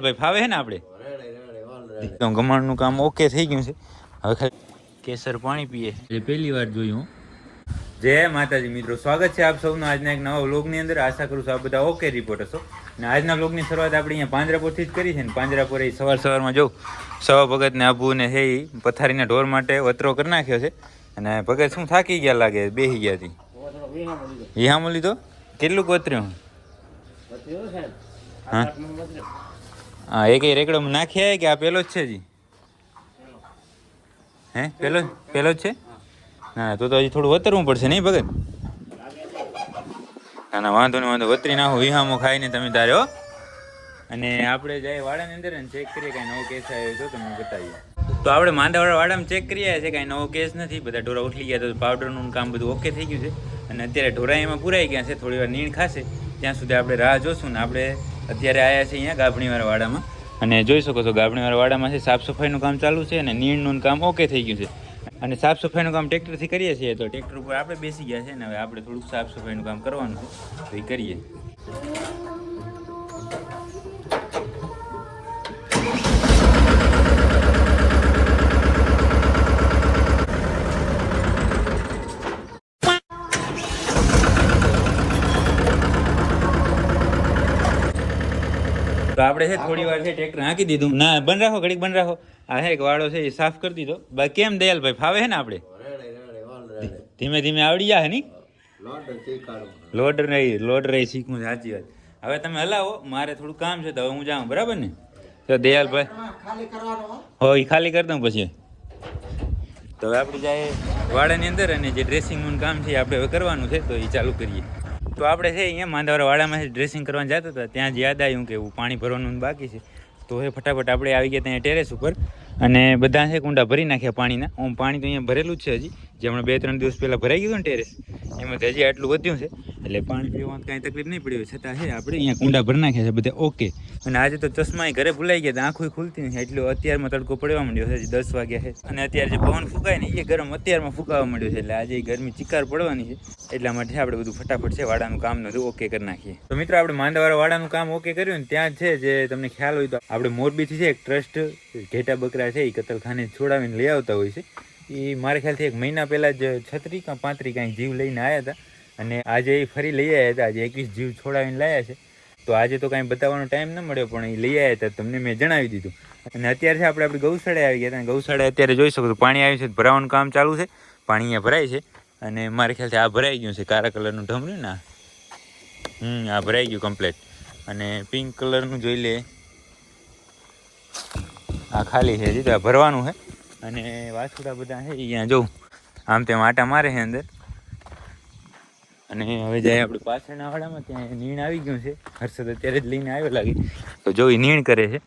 ભાઈ ફાવે છે ને આપણે? તો ગમાણનું કામ ઓકે થઈ ગયું છે. હવે ખાલી કેસર પાણી પીએ. એ પહેલી વાર જોયું હું. જય માતાજી મિત્રો સ્વાગત છે આપ સૌનું આજના એક નવા વ્લોગની અંદર. આશા કરું છું આ બધા ઓકે રિપોર્ટ હશો. અને આજના વ્લોગની શરૂઆત આપણે અહીંયા પાંજરાપોરથી જ કરી છે ને પાંજરાપોર એ સવાર સવારમાં જોઉં સવા ભગત ને આબુ ને હે પથારીના ઢોર માટે વતરો કરી નાખ્યો છે. અને ભગત શું થાકી ગયા લાગે બેસી ગયા હતી વિહામો લીધો કેટલું વતર્યું? હા. હા, એક રેકડો નાખ્યા કે આ પેલો જ છે જી હે, પેલો પેલો જ છે? ના તો તો હજી થોડું વતરવું પડશે નહીં ભગત? ના ના, વાંધો નહીં, વાંધો, વતરી નાખો, વિહામો ખાઈને તમે તારે, હો. અને આપણે જાય વાડાની અંદર ને ચેક કરીએ, કાંઈ નવો કેસ આવ્યો તો તમને બતાવીએ. તો આપણે માંદાવાળા વાડામાં ચેક કરીએ છે, કાંઈ નવો કેસ નથી, બધા ઢોરા ઉઠલી ગયા તો પાવડરનું કામ બધું ઓકે થઈ ગયું છે. અને અત્યારે ઢોરા એમાં પુરાઈ ગયા છે, થોડી વાર નીણ ખાશે, ત્યાં સુધી આપણે રાહ જોશું ને આપણે અત્યારે આવ્યા છે અહીંયા ગાભણીવાર વાડામાં. અને જોઈ શકો છો ગાભણીવાર વાડામાં છે, સાફ સફાઈનું કામ ચાલુ છે અને નીણનું કામ ઓકે થઈ ગયું છે. અને સાફ સફાઈનું કામ ટ્રેક્ટરથી કરીએ છીએ તો ટ્રેક્ટર ઉપર આપણે બેસી ગયા છે ને હવે આપણે થોડુંક સાફ સફાઈનું કામ કરવાનું છે, તો એ કરીએ. તો આપણે છે થોડી વાર છે ટ્રેક્ટર હાંકી દીધું. ના બંધ રાખો ઘડીક બંધ રાખો. આ હે એક વાળો છે એ સાફ કરી દીધો. બાકી કેમ દયાલભાઈ ફાવે છે ને આપણે? ધીમે ધીમે આવડી જાય ની? લોડ રહી લોડ રહી શીખવું સાચી વાત. હવે તમે હલાવો મારે થોડું કામ છે તો હવે હું જાઉં બરાબર ને? તો દયાલભાઈ. હો. એ ખાલી કરી દઉં પછી. તો હવે આપણે જાય વાડાની અંદર અને જે ડ્રેસિંગનું કામ છે એ આપણે હવે કરવાનું છે તો એ ચાલુ કરીએ. તો આપણે છે અહીંયા વાડામાં ડ્રેસિંગ કરવા જતા હતા. ત્યાં જ યાદ આવ્યું કે પાણી ભરવાનું બાકી છે. તો એ ફટાફટ આપણે આવી ગયા ત્યાં ટેરેસ ઉપર. અને બધા છે કુંડા ભરી નાખ્યા પાણીના. હું પાણી તો અહીંયા ભરેલું જ છે હજી. જે હમણાં બે ત્રણ દિવસ પહેલાં ભરાઈ ગયું ને ટેરેસ એમાં તો હજી આટલું વધ્યું છે. એટલે પાણી પીવામાં કાંઈ તકલીફ નહીં પડી હોય. છતાં છે આપણે અહીંયા કુંડા ભરી નાખ્યા છે બધા ઓકે અને આજે તો ચશ્મા ઘરે ભૂલાઈ ગયા આંખો ખુલતી નથી. એટલો અત્યારમાં તડકો પડવા માંડ્યો છે દસ વાગ્યા છે. અને અત્યારે જે પવન ફૂંકાય ને એ ગરમ અત્યારમાં ફૂંકાવા માંડ્યો છે. એટલે આજે ગરમી ચિકાર પડવાની છે. એટલા માટે આપણે બધું ફટાફટ છે વાડાનું કામ બધું ઓકે કરી નાખીએ. તો મિત્રો આપણે માંદાવાળા વાડાનું કામ ઓકે કર્યું ને ત્યાં છે જે તમને ખ્યાલ હોય તો. આપણે મોરબીથી છે એક ટ્રસ્ટ ઘેટા બકરા છે એ કતલખાને છોડાવીને લઈ આવતા હોય છે. એ મારા ખ્યાલથી એક મહિના પહેલાં જ છત્રી કાં પાંત્રી કાંઈ જીવ લઈને આવ્યા હતા. અને આજે એ ફરી લઈ આવ્યા હતા. આજે એકવીસ જીવ છોડાવીને લાયા છે. તો આજે તો કાંઈ બતાવવાનો ટાઈમ ન મળ્યો, પણ એ લઈ આવ્યા હતા. તમને મેં જણાવી દીધું. અને અત્યારે આપણે આપણી ગૌશાળાએ આવી ગયા હતા. ગૌશાળા અત્યારે જોઈ શકો છો, પાણી આવ્યું છે, ભરાવાનું કામ ચાલુ છે. પાણી અહીંયા ભરાય છે. અને મારા ખ્યાલથી આ ભરાઈ ગયું છે કારા કલરનું ઢમર્યું ને હમ, આ ભરાઈ ગયું કમ્પ્લેટ અને પિંક કલરનું જોઈ લે. આ ખાલી છે, હજી તો આ ભરવાનું છે. અને વાછુડા બધા છે અહીંયા જોઉં આમ તેમ આટા મારે છે અંદર. અને હવે જાય આપણે પાછળના વાડામાં ત્યાં નીણ આવી ગયું છે. હર્ષદ અત્યારે જ લઈને આવ્યો લાગે. તો જો એ નીણ કરે છે.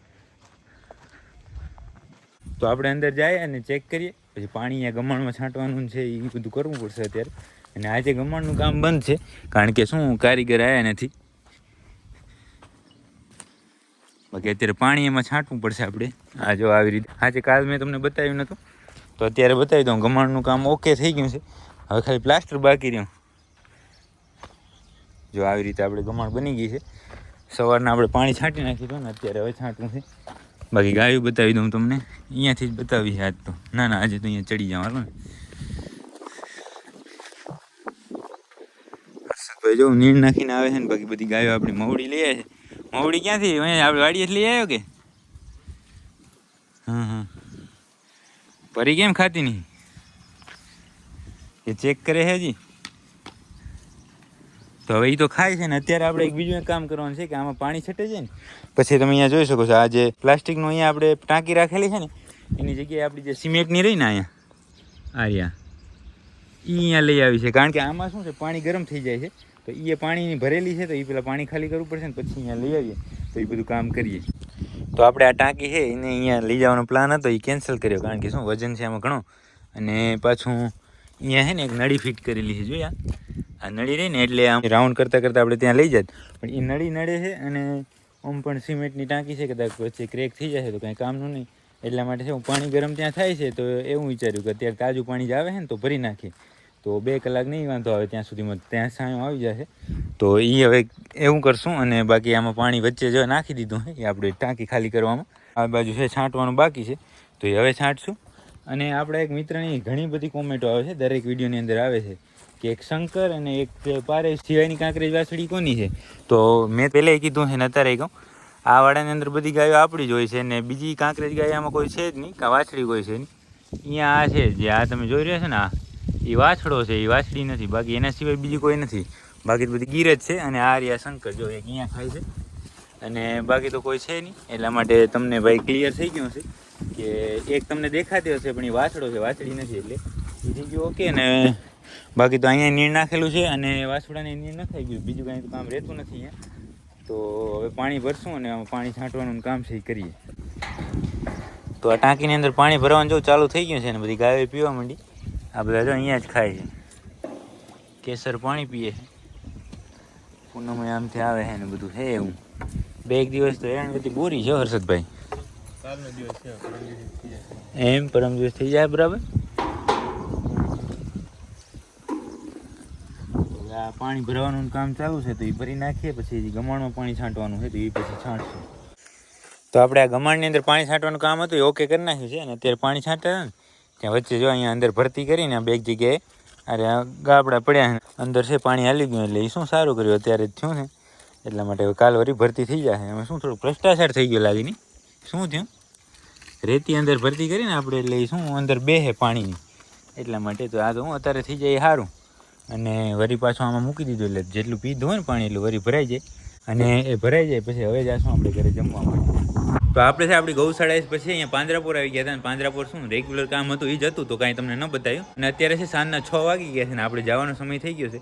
તો આપણે અંદર જાય અને ચેક કરીએ. પછી પાણી અહીંયા ગમણમાં છાંટવાનું છે એ બધું કરવું પડશે અત્યારે. અને આજે ગમણનું કામ બંધ છે. કારણ કે શું, કારીગર આવ્યા નથી. બાકી અત્યારે પાણી એમાં છાંટવું પડશે આપણે. આ જો આવી રીતે. આજે કાલ મેં તમને બતાવ્યું નહોતું તો અત્યારે બતાવી દઉં. ગમાણનું કામ ઓકે થઈ ગયું છે. હવે ખાલી પ્લાસ્ટર બાકી રહ્યું. જો આવી રીતે આપણે ગમાણ બની ગઈ છે. સવારના આપણે પાણી છાંટી નાખીશું ને અત્યારે હવે છાંટવું છે. બાકી ગાયું બતાવી દઉં તમને. અહીંયાથી જ બતાવી છે આજ તો. ના ના, આજે તો અહીંયા ચડી જવાનું ને. હર્ષદભાઈ જો નીણ નાખીને આવે છે ને બાકી બધી ગાયો આપણી મવડી લઈ આવે છે. મવડી ક્યાંથી? આપણે વાડીએ લઈ આવ્યો કે? હા હા પરી કેમ ખાતી નહીં? એ ચેક કરે છે હજી. તો હવે એ તો ખાય છે ને, અત્યારે આપણે એક બીજું એક કામ કરવાનું છે કે આમાં પાણી છટે છે ને, પછી તમે અહીંયા જોઈ શકો છો, આ જે પ્લાસ્ટિકનું અહીંયા આપણે ટાંકી રાખેલી છે ને, એની જગ્યાએ આપણી જે સિમેન્ટની રહી ને અહીંયા, આ રહ્યા. એ અહીંયા લઈ આવી છે. કારણ કે આમાં શું છે, પાણી ગરમ થઈ જાય છે. તો એ પાણીની ભરેલી છે, તો એ પેલા પાણી ખાલી કરવું પડશે ને પછી અહીંયા લઈ આવીએ. તો એ બધું કામ કરીએ. તો આપણે આ ટાંકી છે, એને અહીંયા લઈ જવાનો પ્લાન હતો એ કેન્સલ કર્યો. કારણ કે શું, વજન છે આમાં ઘણો. અને પાછું અહીંયા છે ને એક નળી ફિટ કરેલી છે, જોયા? આ નળી રહી ને એટલે આમ રાઉન્ડ કરતાં કરતાં આપણે ત્યાં લઈ જાત. પણ એ નળી નડે છે અને આમ પણ સિમેન્ટની ટાંકી છે, કદાચ વચ્ચે ક્રેક થઈ જશે તો કાંઈ કામનું નહીં. એટલા માટે છે, હું પાણી ગરમ ત્યાં થાય છે, તો એવું વિચાર્યું કે અત્યારે તાજું પાણી જ આવે છે ને તો ભરી નાખીએ. તો બે કલાક નહીં વાંધો આવે ત્યાં સુધીમાં ત્યાં સાયો આવી જશે. તો એ હવે એવું કરશું અને બાકી આમાં પાણી વચ્ચે જો નાખી દીધું છે એ આપણે ટાંકી ખાલી કરવામાં. આ બાજુ છે છાંટવાનું બાકી છે તો એ હવે છાંટશું. અને આપણા એક મિત્રની ઘણી બધી કોમેન્ટો આવે છે દરેક વિડીયોની અંદર આવે છે કે એક શંકર અને એક પારે સિવાયની કાંકરેજ વાછડી કોની છે? તો મેં પહેલાં કીધું છે ને અત્યારે કહું. આ વાડાની અંદર બધી ગાયો આપણી જ હોય છે ને બીજી કાંકરેજ ગાય આમાં કોઈ છે જ નહીં કાં વાછડી કોઈ છે નહીં. અહીંયા આ છે જે આ તમે જોઈ રહ્યા છો ને આ. એ વાછડો છે, એ વાછડી નથી. બાકી એના સિવાય બીજી કોઈ નથી. બાકી બધી ગીર જ છે અને આ રહ્યા શંકર, જો એક અહીંયા ખાય છે. અને બાકી તો કોઈ છે નહીં. એટલા માટે તમને ભાઈ ક્લિયર થઈ ગયું છે કે એક તમને દેખાતી હશે, પણ એ વાછડો છે, વાછડી નથી એટલે. એ થઈ ગયું ઓકે ને બાકી તો અહીંયા નીર નાખેલું છે અને વાછડાને નીર નખાઈ ગયું. બીજું કાંઈ તો કામ રહેતું નથી અહીંયા. તો હવે પાણી ભરશું અને પાણી છાંટવાનું કામ છે એ કરીએ. તો આ ટાંકીની અંદર પાણી ભરવાનું જો ચાલુ થઈ ગયું છે ને બધી ગાયો પીવા માંડી. આ બધા તો અહીંયા જ ખાય છે. કેસર પાણી પીએ છે. પૂનમ આમથી આવે છે ને બધું હે એવું. બે એક દિવસ તો હેરાન બધી બોરી છે હર્ષદભાઈ. એમ પરમ દિવસ થઈ જાય બરાબર? આ પાણી ભરવાનું કામ ચાલુ છે તો એ ભરી નાખીએ પછી ગમાણમાં પાણી છાંટવાનું છે તો એ પછી છાંટશું. તો આપણે આ ગમાણની અંદર પાણી છાંટવાનું કામ હતું એ ઓકે કરી નાખ્યું છે અને અત્યારે પાણી છાંટે છે ને? ત્યાં વચ્ચે જો અહીંયા અંદર ભરતી કરીને બે જગ્યાએ અરે ગાબડા પડ્યા અંદર છે પાણી હાલી ગયું એટલે એ શું સારું કર્યું? અત્યારે જ થયું ને એટલા માટે કાલ વરી ભરતી થઈ જશે. એમાં શું થોડું ભ્રષ્ટાચાર થઈ ગયો લાગીને. શું થયું? રેતી અંદર ભરતી કરીને આપણે એટલે શું અંદર બેહે પાણીની. એટલા માટે તો આ તો હું અત્યારે થઈ જાય સારું અને વરી પાછું આમાં મૂકી દીધું એટલે જેટલું પીધું હોય ને પાણી એટલું વરી ભરાઈ જાય. અને એ ભરાઈ જાય પછી હવે જાશું આપણે ઘરે જમવા માટે તો આપણે છે આપણી ગૌશાળા પછી અહીંયા પાંજરાપુર આવી ગયા હતા અને પાંજરાપુર શું રેગ્યુલર કામ હતું એ જ હતું તો કાંઈ તમને ન બતાવ્યું. અને અત્યારે છે સાંજના છ વાગી ગયા છે ને આપણે જવાનો સમય થઈ ગયો છે.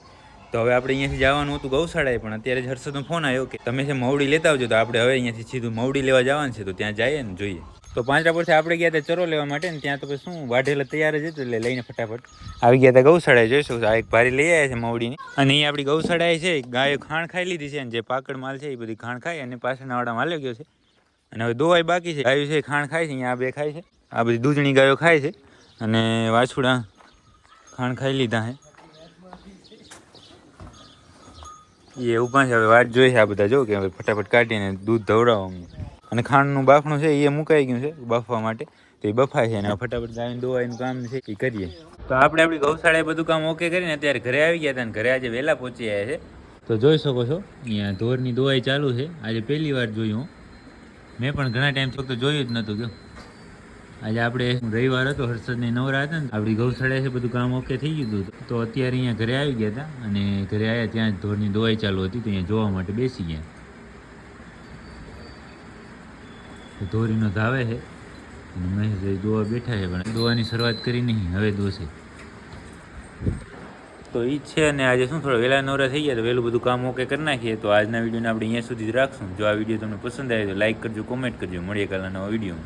તો હવે આપણે અહીંયાથી જવાનું હતું ગૌશાળાએ, પણ અત્યારે જ હર્ષદનો ફોન આવ્યો કે તમે છે મવડી લેતા આવજો, તો આપણે હવે અહીંયાથી સીધું મવડી લેવા જવાનું છે, તો ત્યાં જઈએ ને જોઈએ. તો પાંજરાપુરથી આપણે ગયા હતા ચરો લેવા માટે ને ત્યાં તો પછી શું, વાઢેલા તૈયાર જ હતું, એટલે લઈને ફટાફટ આવી ગયા હતા ગૌશાળાએ, જોઈશું. આ એક ભારી લઈ આવ્યા છે મવડીની. અને અહીં આપણી ગૌશાળાએ છે ગાયો ખાણ ખાઈ લીધી છે, અને જે પાકડ માલ છે એ બધી ખાણ ખાઈ અને પાછળના વાળા માલ્યો ગયો છે. અને હવે દોવાઈ બાકી છે. ગાયો છે ખાણ ખાય છે, અહીંયા બે ખાય છે. આ બધી દૂધણી ગાયો ખાય છે. અને વાછુડા ખાણ ખાઈ લીધા છે. એ ઊભા છે, હવે વાટ જોઈ છે આ બધા. જો કે હવે ફટાફટ કાઢીને દૂધ ધવડાવવાનું અને ખાંડનું બાફણું છે, એ મુકાઈ ગયું છે, બાફવા માટે. તો એ બફાય છે, અને ફટાફટ ગાયને દોવાઈનું કામ છે, એ કરીએ. તો આપણે આપણી ગૌશાળાએ બધું કામ ઓકે કરીને અત્યારે ઘરે આવી ગયા હતા અને ઘરે આજે વહેલા પહોંચી આવ્યા છે. તો જોઈ શકો છો, અહીંયા ઢોરની દોવાઈ ચાલુ છે. આજે પહેલી વાર જોયું હું. મેં પણ ઘણા ટાઈમ તો જોયું જ નહોતું કે આજે આપણે રવિવાર હતો, હર્ષદની નવરા હતા ને, આપણી ગૌશાળા છે બધું કામ ઓકે થઈ ગયું હતું. તો અત્યારે અહીંયા ઘરે આવી ગયા હતા અને ઘરે આવ્યા ત્યાં જ ઢોરની દવાઈ ચાલુ હતી, તો અહીંયા જોવા માટે બેસી ગયા. ધોરીનો ધાવે છે અને મહેશભાઈ દોવા બેઠા છે, પણ દોવાની શરૂઆત કરી નહીં, હવે દોશે. તો એ છે અને આજે શું, થોડા વહેલા નવરા થઈ ગયા તો વહેલું બધું કામ ઓકે કરી નાખીએ. તો આજના વિડીયોને આપણે અહીંયા સુધી જ રાખશું. જો આ વીડિયો તમને પસંદ આવે તો લાઈક કરજો, કોમેન્ટ કરજો. મળીએ કાલના નવા વિડીયોમાં.